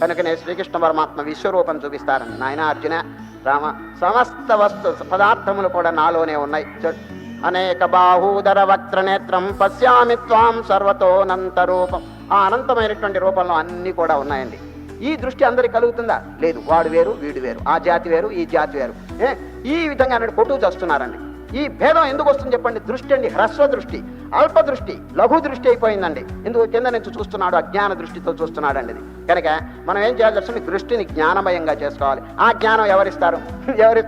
కనుకనే శ్రీకృష్ణ పరమాత్మ విశ్వరూపం చూపిస్తారని. నాయన అర్జున రామ సమస్త వస్తు పదార్థములు కూడా నాలోనే ఉన్నాయి. అనేక బాహూదర వక్త్రనేత్రం పశ్యామి త్వాం సర్వతోనంత రూపం. ఆ అనంతమైనటువంటి రూపంలో అన్నీ కూడా ఉన్నాయండి. ఈ దృష్టి అందరికి కలుగుతుందా? లేదు వాడు వేరు వీడు వేరు. ఆ జాతి వేరు ఈ జాతి వేరు. ఏ? ఈ విధంగా అన్నట్టు కొట్టు చేస్తున్నారండి ఈ భేదం ఎందుకు వస్తుంది చెప్పండి? దృష్టి అండి హ్రస్వ దృష్టి. అల్ప దృష్టి లఘు దృష్టి అయిపోయిందండి. ఎందుకు కింద నుంచి చూస్తున్నాడు అజ్ఞాన దృష్టితో చూస్తున్నాడండి ఇది. కనుక మనం ఏం చేయాలి తెలుసు దృష్టిని జ్ఞానమయంగా చేసుకోవాలి. ఆ జ్ఞానం ఎవరిస్తారు? ఎవరి?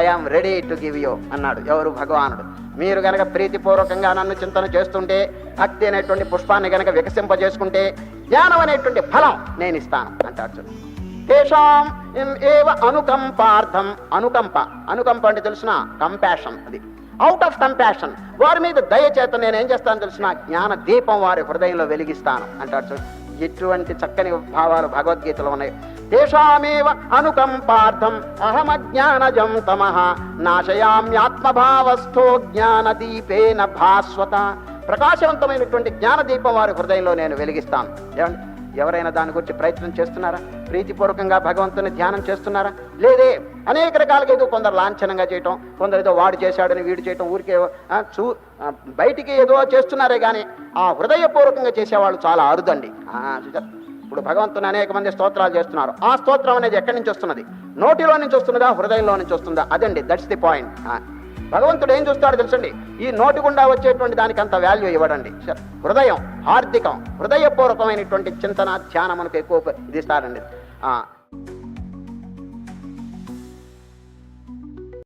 I am ready to give you అన్నాడు. ఎవరు? భగవానుడు. మీరు గనక ప్రీతిపూర్వకంగా నన్ను చింతన చేస్తుంటే భక్తి అనేటువంటి పుష్పాన్ని గనక వికసింపజేసుకుంటే జ్ఞానం అనేటువంటి ఫలం నేను ఇస్తాను. అంటాడు తేషాం ఏవ అనుకంపార్థం అనుకంప. అనుకంప అంటే తెలిసిన కంపాషన్ అది. అవుట్ ఆఫ్ కంపాషన్ వారి మీద దయచేత నేను ఏం చేస్తాను తెలిసిన? జ్ఞాన దీపం వారి హృదయంలో వెలిగిస్తాను. అంటాడు ఎటువంటి చక్కని భావాలు భగవద్గీతలో ఉన్నాయి. తేషామేవ అనుకంపార్థం అహమజ్ఞానజం తమ. నాశయామ్యాత్మభావస్థో జ్ఞానదీపేన భాస్వత. ప్రకాశవంతమైనటువంటి జ్ఞానదీపం వారి హృదయంలో నేను వెలిగిస్తాను. ఏమండి? ఎవరైనా దాని గురించి ప్రయత్నం చేస్తున్నారా? ప్రీతిపూర్వకంగా భగవంతుని ధ్యానం చేస్తున్నారా? లేదే. అనేక రకాలుగా ఏదో కొందరు లాంఛనంగా చేయటం కొందరు ఏదో వాడు చేశాడని వీడు చేయటం ఊరికే చూ బయటికి ఏదో చేస్తున్నారే కానీ ఆ హృదయపూర్వకంగా చేసేవాళ్ళు చాలా అరుదండి. ఇప్పుడు భగవంతుని అనేక మంది స్తోత్రాలు చేస్తున్నారు. ఆ స్తోత్రం అనేది ఎక్కడి నుంచి వస్తున్నది? నోటిలో నుంచి వస్తున్నదా? హృదయంలో నుంచి వస్తుందా? అదండి దట్స్ ది పాయింట్ భగవంతుడు ఏం చూస్తాడో తెలుసండి? ఈ నోటి గుండా వచ్చేటువంటి దానికి అంత వాల్యూ ఇవ్వడండి. హృదయం హార్దికం హృదయపూర్వకమైనటువంటి చింతన ధ్యానం మనకు ఎక్కువ ఇది ఇస్తారండి. ఆ,